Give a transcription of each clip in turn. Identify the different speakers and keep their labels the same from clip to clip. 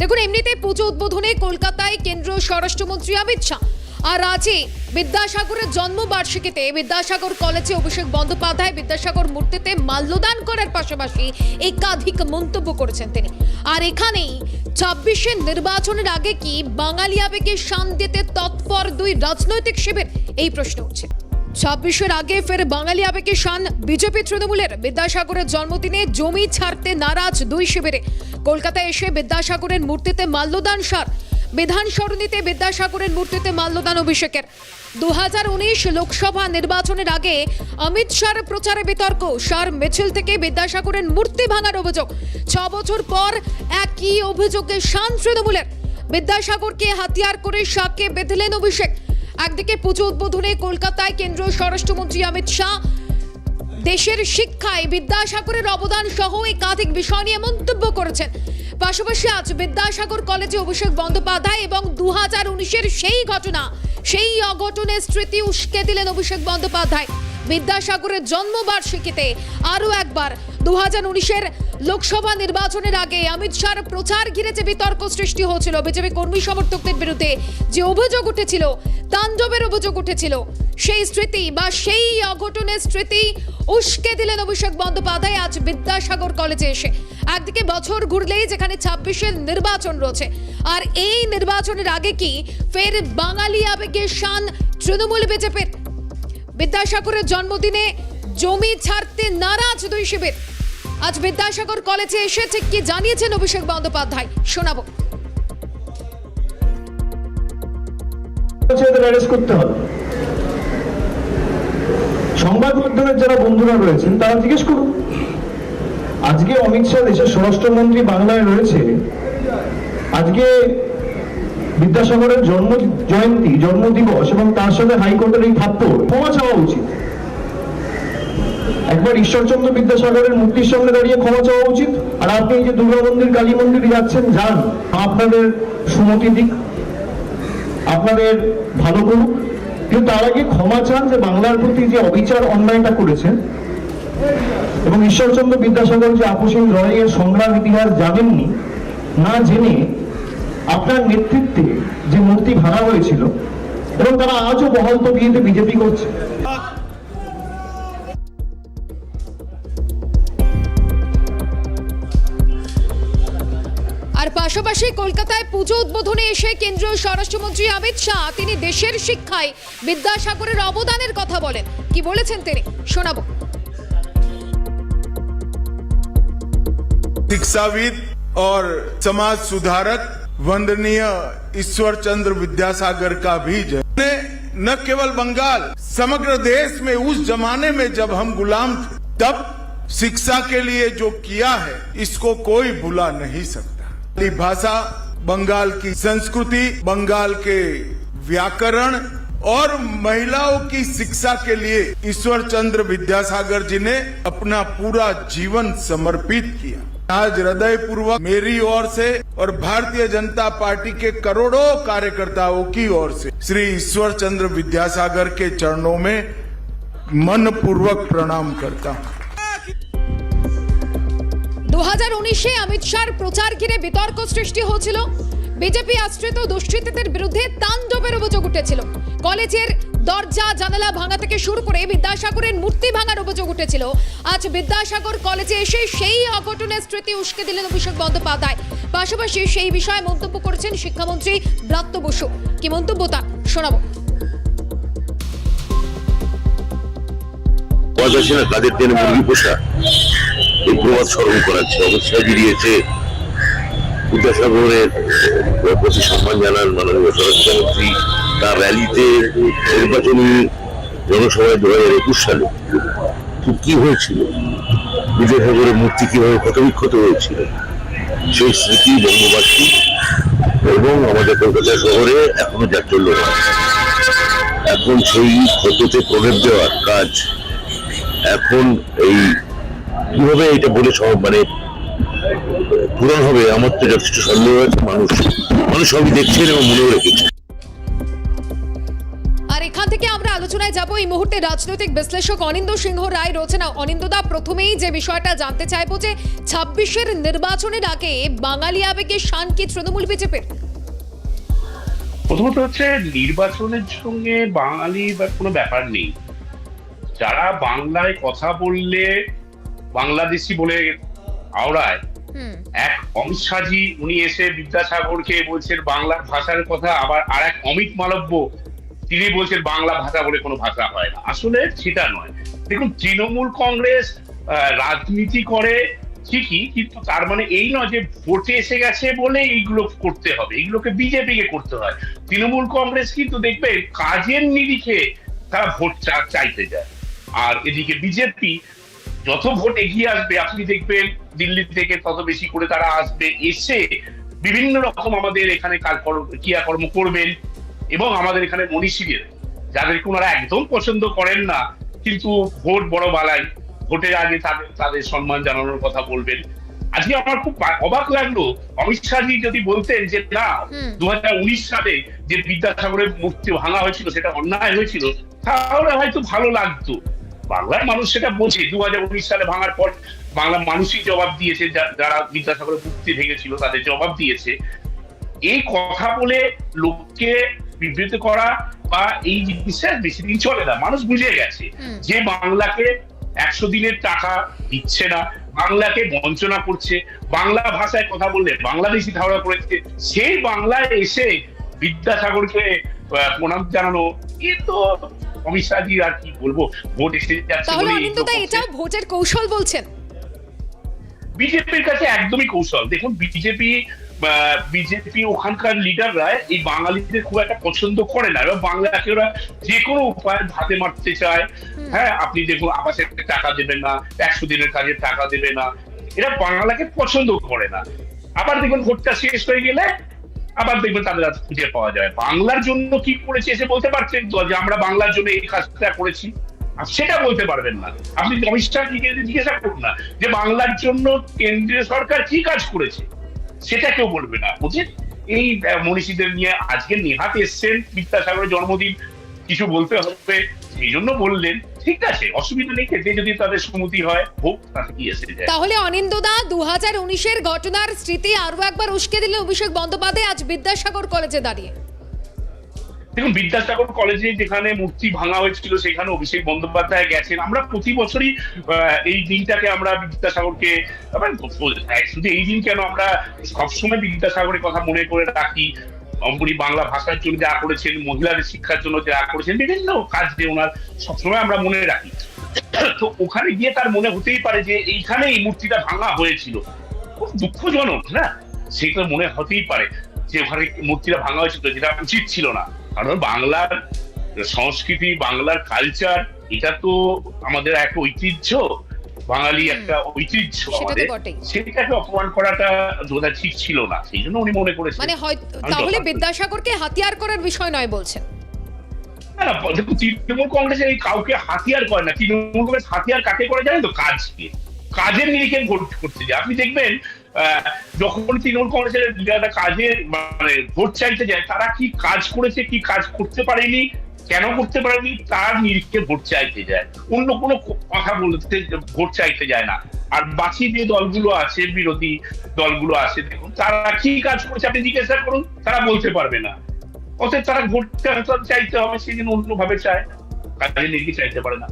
Speaker 1: দেখুন এমনিতে পুজো উদ্বোধনে কলকাতায় কেন্দ্রীয় স্বরাষ্ট্রমন্ত্রী অমিত শাহ আর আজই বিদ্যাসাগরের জন্মবার্ষিকীতে বিদ্যাসাগর কলেজে অভিষেক বন্দ্যোপাধ্যায় বিদ্যাসাগর মূর্তিতে মাল্যদান করার পাশাপাশি একাধিক মন্তব্য করেছেন তিনি। আর এখানেই ছাব্বিশের নির্বাচনের আগে কি বাঙালি আবেগে শান দিতে তৎপর দুই রাজনৈতিক শিবির? এই প্রশ্ন উঠছে। ছাব্বিশের আগে ফের বাঙালি আবেগে শান বিজেপি তৃণমূলের বিদ্যাসাগরের জন্মদিনে জমি ছাড়তে নারাজ দুই শিবিরে। কলকাতায় এসে বিদ্যাসাগরের মূর্তিতে মাল্যদান সার। বিধান সরণিতে বিদ্যাসাগরের মূর্তিতে মাল্যদান অভিষেকের। দু হাজার উনিশ লোকসভা নির্বাচনের আগে অমিত শাহর প্রচারে বিতর্ক। সার মিছিল থেকে বিদ্যাসাগরের মূর্তি ভাঙার অভিযোগ। ছ বছর পর একই অভিযোগে শান তৃণমূলের। বিদ্যাসাগরকে হাতিয়ার করে শাহকে বেঁধলেন অভিষেক। একদিকে পুজো উদ্বোধনে কলকাতায় কেন্দ্রীয় স্বরাষ্ট্রমন্ত্রী অমিত শাহ, দেশের শিক্ষায় বিদ্যাসাগরের অবদান সহ একাধিক বিষয় নিয়ে মন্তব্য করেছেন। পাশাপাশি আজ বিদ্যাসাগর কলেজে অভিষেক বন্দ্যোপাধ্যায় এবং দু হাজার উনিশের সেই ঘটনা, সেই অঘটনের স্মৃতি উস্কে দিলেন অভিষেক বন্দ্যোপাধ্যায়। বিদ্যাসাগরের জন্মবার্ষিকীতে আরও একবার দু উনিশের লোকসভা নির্বাচনের আগে অমিত শাহর প্রচার ঘিরে যে বিতর্ক সৃষ্টি হয়েছিল, বিজেপি কর্মী সমর্থকদের বিরুদ্ধে যে অভিযোগ উঠেছিল, তাণ্ডবের অভিযোগ উঠেছিল, সেই স্মৃতি বা সেই অঘটনের স্মৃতি উস্কে দিলেন অভিষেক বন্দ্যোপাধ্যায় আজ বিদ্যাসাগর কলেজে এসে। একদিকে বছর ঘুরলেই যেখানে ছাব্বিশের নির্বাচন রয়েছে, আর এই নির্বাচনের আগে কি ফের বাঙালি আবেগে শান তৃণমূল বিজেপির? বিদ্যাসাগরের জন্মদিনে জমি ছাড়তে নারাজ দুই শিবির। আজ বিদ্যাসাগর কলেজে এসে ঠিক কি জানিয়েছেন অভিষেক বন্দ্যোপাধ্যায়? শোনাবো।
Speaker 2: সংবাদ মাধ্যমের যারা বন্ধুরা রয়েছেন, তারা জিজ্ঞেস করুন। আজকে অমিত শাহ দেশের স্বরাষ্ট্রমন্ত্রী বাংলায় রয়েছে। আজকে বিদ্যাসাগরের জন্ম জয়ন্তী জন্ম দিবস এবং তার সাথে হাইকোর্টের এই থাপ্পড়, ক্ষমা চাওয়া উচিত। একবার ঈশ্বরচন্দ্র বিদ্যাসাগরের মূর্তির সামনে দাঁড়িয়ে ক্ষমা চাওয়া উচিত। আর আপনি যে দুর্গা মন্দির কালী মন্দিরে যাচ্ছেন, যান। আপনাদের সুমতি দিক, আপনাদের ভালো করুক। কিন্তু তার আগে ক্ষমা চান যে বাংলার প্রতি যে অবিচার, অন্যায়টা করেছেন। এবং ঈশ্বরচন্দ্র বিদ্যাসাগর যে আপসীন লড়াইয়ের সংগ্রাম ইতিহাস জানেননি, না জেনে আপনার নেতৃত্বে যে মূর্তি ভাঙা হয়েছিল, এবং তারা আজও বহাল তবিয়েতে বিজেপি করছে।
Speaker 1: পাশাপাশি কলকাতায় পুজো উদ্বোধনে এসে কেন্দ্রীয় স্বরাষ্ট্রমন্ত্রী অমিত শাহ তিনি দেশের শিক্ষায় বিদ্যাসাগরের অবদানের কথা বলেন কি বলেছেন তিনি শোনাবো
Speaker 3: शिक्षाविद और समाज सुधारक वंदनीय ईश्वर चंद्र विद्यासागर का भी जय ने न केवल बंगाल समग्र देश में उस जमाने में जब हम गुलाम थे तब शिक्षा के लिए जो किया है इसको कोई भुला नहीं सकता ये भाषा, बंगाल की संस्कृति, बंगाल के व्याकरण और महिलाओं की शिक्षा के लिए ईश्वर चंद्र विद्यासागर जी ने अपना पूरा जीवन समर्पित किया। आज हृदय पूर्वक मेरी ओर से और भारतीय जनता पार्टी के करोड़ों कार्यकर्ताओं की ओर से श्री ईश्वर चंद्र विद्यासागर के चरणों में मन पूर्वक प्रणाम करता हूँ।
Speaker 1: দু হাজার উনিশে অমিত শাহর প্রচার ঘিরে বিতর্ক সৃষ্টি হয়েছিল। বিজেপি আশ্রিত দুষ্কৃতীদের বিরুদ্ধে তাণ্ডবের অভিযোগ উঠেছিল। কলেজের দরজা, জানালা ভাঙা থেকে শুরু করে বিদ্যাসাগরের মূর্তি ভাঙার অভিযোগ উঠেছিল। আজ বিদ্যাসাগর কলেজে এসে সেই অঘটনের স্মৃতি উস্কে দিলেন অভিষেক বন্দ্যোপাধ্যায়। পাশাপাশি সেই বিষয়ে মন্তব্য করেছেন শিক্ষামন্ত্রী ব্রাত্য বসু। কি মন্তব্য তা শোনাবো।
Speaker 4: আওয়াজ আসে না কাদের তেনে মুরগি পোষা। এই প্রবাদ স্মরণ করাচ্ছে অবস্থায় বেরিয়েছে। বিদ্যাসাগরের প্রতি সম্মান জানান মাননীয় স্বরাষ্ট্রমন্ত্রী তার র্যালিতে নির্বাচনী জনসভায় দু হাজার একুশ সালে কি হয়েছিল? বিদ্যাসাগরের মূর্তি কীভাবে ক্ষতবিক্ষত হয়েছিল? সেই স্মৃতি বঙ্গবাসী এবং আমাদের কলকাতা শহরে এখনও জাতীয় এখন সেই ক্ষততে প্রভেদ দেওয়ার কাজ এখন এই কীভাবে এটা বলে সব মানে পূরণ হবে আমার তো যথেষ্ট সন্দেহ আছে মানুষ মানুষ সবই দেখছেন এবং মনেও রেখেছে
Speaker 1: আর এখান থেকে আমরা আলোচনায় যাব এই মুহূর্তে রাজনৈতিক বিশ্লেষক অনিন্দ সিংহ রায় রয়েছেন। অনিন্দদা প্রথমেই যে বিষয়টা জানতে চাইব যে ছাব্বিশের নির্বাচনের আগে বাঙালি আবেগে শান কি তৃণমূল বিজেপির?
Speaker 5: প্রথমত হচ্ছে নির্বাচনের সঙ্গে বাঙালি বা কোনো ব্যাপার নেই। যারা বাংলায় কথা বললে বাংলাদেশি বলে আওড়ায় এক অমিত শাহজি উনি এসে বিদ্যাসাগরকে বলছেন বাংলা ভাষার কথা আবার আর এক অমিত মালব্য তিনি বলছেন বাংলা ভাষা বলে কোনো ভাষা হয় না। আসলে সেটা নয়। দেখুন তৃণমূল কংগ্রেস রাজনীতি করে ঠিকই কিন্তু তার মানে এই নয় যে ভোটে এসে গেছে বলে এইগুলো করতে হবে। এইগুলোকে বিজেপি কে করতে হয়। তৃণমূল কংগ্রেস কিন্তু দেখবে কাজের নিরিখে তারা ভোট চাইতে যায়। আর এদিকে বিজেপি যত ভোট এগিয়ে আসবে আপনি দেখবেন দিল্লি থেকে তত বেশি করে তারা আসবে এসে বিভিন্ন রকম আমাদের এখানে ক্রিয়াকর্ম করবেন এবং আমাদের এখানে মনীষীদের যাদেরকে ওনারা একদম পছন্দ করেন না কিন্তু ভোট বড় বালাই ভোটের আগে তাদের তাদের সম্মান জানানোর কথা বলবেন আজকে আমার খুব অবাক লাগল অমিত শাহজি যদি বলতেন যে না। দু সালে যে বিদ্যাসাগরের মূর্তি ভাঙা হয়েছিল সেটা অন্যায় হয়েছিল তাহলে হয়তো ভালো লাগতো বাংলার মানুষ সেটা বোঝে। দু সালে ভাঙার পর বাংলা মানুষই জবাব দিয়েছে যারা বিদ্যাসাগরের মূর্তি ভেঙেছিল তাদের জবাব দিয়েছে। এই কথা বলে লোককে বিবৃত করা বা এই জিনিসটা বেশি দিন চলে না মানুষ বুঝে গেছে যে বাংলাকে একশো দিনের টাকা দিচ্ছে না বাংলাকে বঞ্চনা করছে। বাংলা ভাষায় কথা বললে বাংলাদেশি ধারণা করেছে সেই বাংলায় এসে বিদ্যাসাগরকে প্রণাম জানানো এ তো অমিত শাহজি আর কি বলব? ভোট এসে যাচ্ছে
Speaker 1: তাহলে এটাও ভোটের কৌশল বলছেন?
Speaker 5: বিজেপির কাছে একদমই কৌশল। দেখুন বিজেপি বিজেপি ওখানকার লিডাররা এই বাঙালিদের খুব একটা পছন্দ করে না। এবার বাংলাকে ওরা যে কোনো উপায় ভাতে মারতে চায়। হ্যাঁ আপনি দেখুন আবাসের টাকা দেবেন না একশো দিনের কাজের টাকা দেবে না। এরা বাংলাকে পছন্দ করে না। আবার দেখুন ভোটটা শেষ হয়ে গেলে আবার দেখবেন তাদের আর খুঁজে পাওয়া যায়। বাংলার জন্য কি করেছে এসে বলতে পারছেন তো? যে আমরা বাংলার জন্য এই কাজটা করেছি। সেটা বলতে পারবেন না। আপনি অমিত জিজ্ঞাসা করুন না, যে বাংলার জন্য কেন্দ্রীয় সরকার কি কাজ করেছে? সেটা কেউ বলবে না। বুঝলেন? এই মনীষীদের নিয়ে আজকে নেহাত এসছেন বিদ্যাসাগরের জন্মদিন। কিছু বলতে হবে। সেই জন্য বললেন ঠিক আছে অসুবিধা নেই খেতে যদি তাদের সুমতি হয় হোক তাতে কি এসে যায়
Speaker 1: তাহলে অনিন্দদা দু হাজার উনিশের ঘটনার স্মৃতি আরও একবার উস্কে দিলে অভিষেক বন্দ্যোপাধ্যায় আজ বিদ্যাসাগর কলেজে দাঁড়িয়ে।
Speaker 5: দেখুন বিদ্যাসাগর কলেজে যেখানে মূর্তি ভাঙা হয়েছিল সেখানে অভিষেক বন্দ্যোপাধ্যায় গেছেন। আমরা প্রতি বছরই এই দিনটাকে আমরা বিদ্যাসাগরকে আবার শুধু এই দিন কেন আমরা সবসময় বিদ্যাসাগরের কথা মনে করে রাখি উনি বাংলা ভাষার জন্য যা করেছেন, মহিলাদের শিক্ষার জন্য যা করেছেন, বিভিন্ন কাজে ওনার সবসময় আমরা মনে রাখি। তো ওখানে গিয়ে তার মনে হতেই পারে যে এইখানে এই মূর্তিটা ভাঙা হয়েছিল। খুব দুঃখজনক, না? সেটা মনে হতেই পারে যে ওখানে মূর্তিটা ভাঙা হয়েছিল যেটা উচিত ছিল না। কারণ বাংলার সংস্কৃতি, বাংলার কালচার এটা তো আমাদের এক ঐতিহ্য। বাঙালি একটা ঐতিহ্য আমাদের। সেটাকে অপমান করাটা বোধহয় ঠিক ছিল না সেই জন্য উনি মনে করেছেন।
Speaker 1: মানে
Speaker 5: আমি
Speaker 1: তাহলে বিদ্যাসাগরকে হাতিয়ার করার বিষয় নয় বলছেন।
Speaker 5: না না দেখুন তৃণমূল কংগ্রেস এই কাউকে হাতিয়ার করে না তৃণমূল কংগ্রেস হাতিয়ার কাকে করে জানেন তো? কাজকে কাজের নিরিখে ভোট করতে যায় আপনি দেখবেন আহ, যখন তৃণমূল কংগ্রেসের লিডাররা কাজের মানে ভোট চাইতে যায় তারা কি কাজ করেছে কি কাজ করতে পারেনি? কেন করতে পারেনি? তার নিরিখে ভোট চাইতে যায়। অন্য কোনো কথা বলতে ভোট চাইতে যায় না। আর বাকি যে দলগুলো আছে বিরোধী দলগুলো আছে দেখুন তারা কি কাজ করেছে আপনি জিজ্ঞাসা করুন তারা বলতে পারবে না। অতএব তারা ভোট চাইতে হবে সেই জন্য অন্যভাবে চায়। কাজে নিরিখে চাইতে পারে না।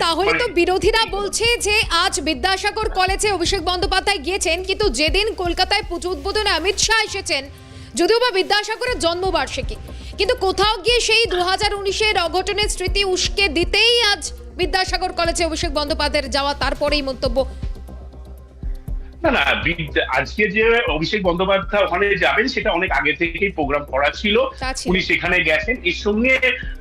Speaker 1: তাহলে তো
Speaker 5: মানে-
Speaker 1: বিরোধীরা বলছে যে আজ বিদ্যাসাগর কলেজে অভিষেক বন্দ্যোপাধ্যায় গিয়েছেন কিন্তু যেদিন কলকাতায় পুজো উদ্বোধনে অমিত শাহ এসেছেন যদিও বা বিদ্যাসাগরের জন্মবার্ষিকী কিন্তু কোথাও গিয়ে সেই দু হাজার উনিশের অঘটনের স্মৃতি উস্কে দিতেই আজ বিদ্যাসাগর কলেজে অভিষেক বন্দ্যোপাধ্যায়ের যাওয়া, তারপরেই মন্তব্য
Speaker 5: না না আজকে যে অভিষেক বন্দ্যোপাধ্যায় ওখানে যাবেন সেটা অনেক আগে থেকেই প্রোগ্রাম করা ছিল। উনি সেখানে গেছেন। এর সঙ্গে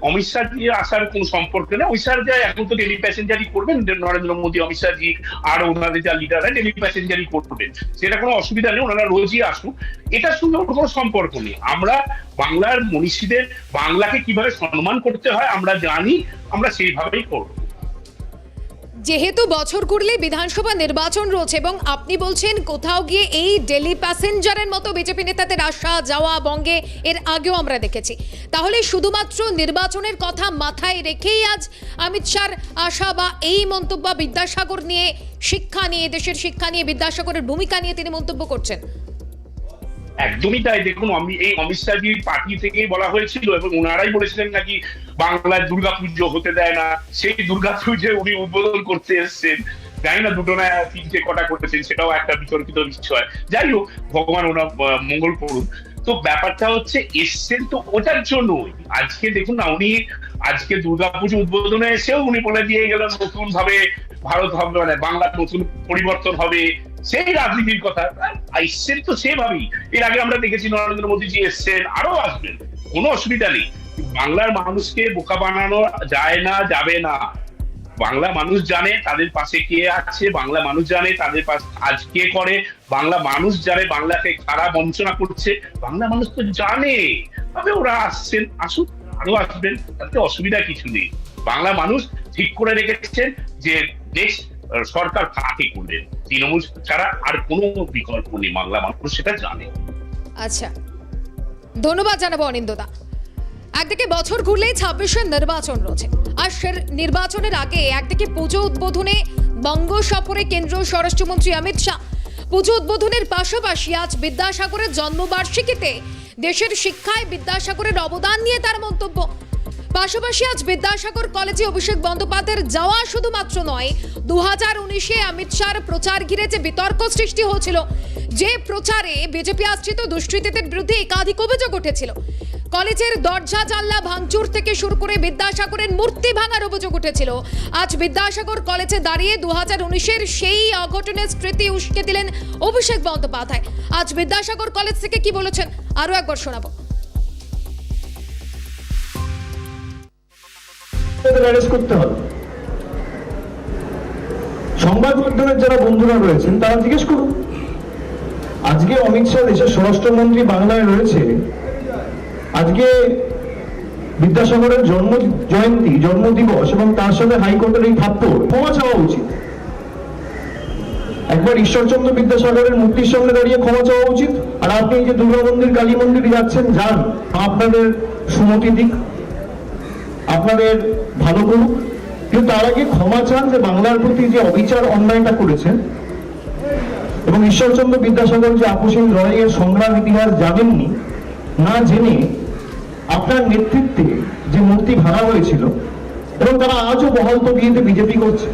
Speaker 5: অমিত শাহ জি আসার কোনো সম্পর্ক নেই। অমিত শাহ যা এখন তো ডেলি প্যাসেঞ্জারই করবেন। নরেন্দ্র মোদী অমিত শাহ জি আর ওনাদের যা লিডাররা ডেলি প্যাসেঞ্জারই করবেন। সেটা কোনো অসুবিধা নেই ওনারা রোজই আসুক। এটার সঙ্গে ওর কোনো সম্পর্ক নেই। আমরা বাংলার মনীষীদের বাংলাকে কীভাবে সম্মান করতে হয় আমরা জানি আমরা সেইভাবেই করব।
Speaker 1: যেহেতু বছর ঘুরলে বিধানসভা নির্বাচন রয়েছে এবং আপনি বলছেন কোথাও গিয়ে এই ডেলি প্যাসেঞ্জারের মতো বিজেপি নেতাদের আসা যাওয়া বঙ্গে এর আগেও আমরা দেখেছি। তাহলে শুধুমাত্র নির্বাচনের কথা মাথায় রেখেই আজ অমিত শাহর আশা বা এই মন্তব্য বিদ্যাসাগর নিয়ে শিক্ষা নিয়ে, দেশের শিক্ষা নিয়ে বিদ্যাসাগরের ভূমিকা নিয়ে তিনি মন্তব্য করছেন।
Speaker 5: একদমই তাই। দেখুন আমি এই অমিত শাহজির পার্টি থেকেই বলা হয়েছিল এবং ওনারাই বলেছিলেন নাকি বাংলায় দুর্গাপুজো হতে দেয় না। সেই দুর্গাপুজো উনি উদ্বোধন করতে এসেছেন। জানি না দুটো না তিনটে কটা করেছেন সেটাও একটা বিতর্কিত বিষয়। যাই হোক ভগবান আহ, মঙ্গল করুন। তো ব্যাপারটা হচ্ছে এসছেন তো ওটার জন্যই। আজকে দেখুন না উনি আজকে দুর্গাপুজো উদ্বোধনে এসেও উনি বলে দিয়ে গেলেন নতুন ভাবে ভারত হবে মানে বাংলার নতুন পরিবর্তন হবে। সেই রাজনীতির কথা। এসছেন তো সেভাবেই। এর আগে আমরা দেখেছি নরেন্দ্র মোদীজি এসছেন আরও আসবেন। কোনো অসুবিধা নেই। বাংলার মানুষকে বোকা বানানো যায় না যাবে না। বাংলা মানুষ জানে তাদের পাশে কে আছে বাংলা মানুষ জানে তাদের পাশে আজ কে করে। বাংলা মানুষ জানে বাংলাকে কারা বঞ্চনা করছে। বাংলা মানুষ তো জানে। তবে ওরা আসছেন আসুক আরও আসবেন। তাতে অসুবিধা কিছু নেই। বাংলা মানুষ ঠিক করে রেখেছেন যে আহ, সরকার কাকে করবেন তৃণমূল ছাড়া আর কোনো বিকল্প নেই, বাংলা মানুষ সেটা জানে।
Speaker 1: আচ্ছা ধন্যবাদ জানাব অনিন্দদা একদিকে বছর ঘুরলেই ছাব্বিশের নির্বাচন রয়েছে, আর সে নির্বাচনের আগে একদিকে পুজো উদ্বোধনে বঙ্গ সফরে কেন্দ্রীয় স্বরাষ্ট্রমন্ত্রী অমিত শাহ। পুজো উদ্বোধনের পাশাপাশি আজ বিদ্যাসাগরের জন্মবার্ষিকীতে দেশের শিক্ষায় বিদ্যাসাগরের অবদান নিয়ে তার মন্তব্য। পাশাপাশি আজ বিদ্যাসাগর কলেজে অভিষেক বন্দ্যোপাধ্যায়ের যাওয়া শুধুমাত্র নয় দু হাজার উনিশে অমিত শাহর প্রচার ঘিরে যে বিতর্ক সৃষ্টি হয়েছিল, যে প্রচারে বিজেপি আশ্রিত দুষ্কৃতীদের বিরুদ্ধে একাধিক অভিযোগ উঠেছিল। কলেজের দরজা, জানলা ভাঙচুর থেকে শুরু করে বিদ্যাসাগরের মূর্তি ভাঙার অভিযোগ উঠেছিল। আজ বিদ্যাসাগর কলেজে দাঁড়িয়ে দু হাজার উনিশের সেই অঘটনের স্মৃতি উস্কে দিলেন অভিষেক বন্দ্যোপাধ্যায়। আজ বিদ্যাসাগর কলেজ থেকে কি বলেছেন? আরও একবার শোনাবো।
Speaker 2: অ্যারেস্ট করতে হবে। সংবাদ মাধ্যমের যারা বন্ধুরা রয়েছেন, তারা জিজ্ঞেস করুন। আজকে অমিত শাহ দেশের স্বরাষ্ট্রমন্ত্রী বাংলায় রয়েছে। আজকে বিদ্যাসাগরের জন্ম জয়ন্তী জন্মদিবস এবং তার সাথে হাইকোর্টের এই থাপ্পড়, ক্ষমা চাওয়া উচিত। একবার ঈশ্বরচন্দ্র বিদ্যাসাগরের মূর্তির সামনে দাঁড়িয়ে ক্ষমা চাওয়া উচিত। আর আপনি এই যে দুর্গা মন্দির কালী মন্দিরে যাচ্ছেন, যান। আপনাদের সুমতি দিক। আপনাদের ভালো করুক। কিন্তু তার আগে ক্ষমা চান যে বাংলার প্রতি যে অবিচার অন্যায়টা করেছেন এবং ঈশ্বরচন্দ্র বিদ্যাসাগর যে আপসীন লড়াইয়ের সংগ্রাম ইতিহাস জানেননি, না জেনে আপনার নেতৃত্বে যে মূর্তি ভাঙা হয়েছিল এবং তারা আজও বহাল তো বিজেপি করছে।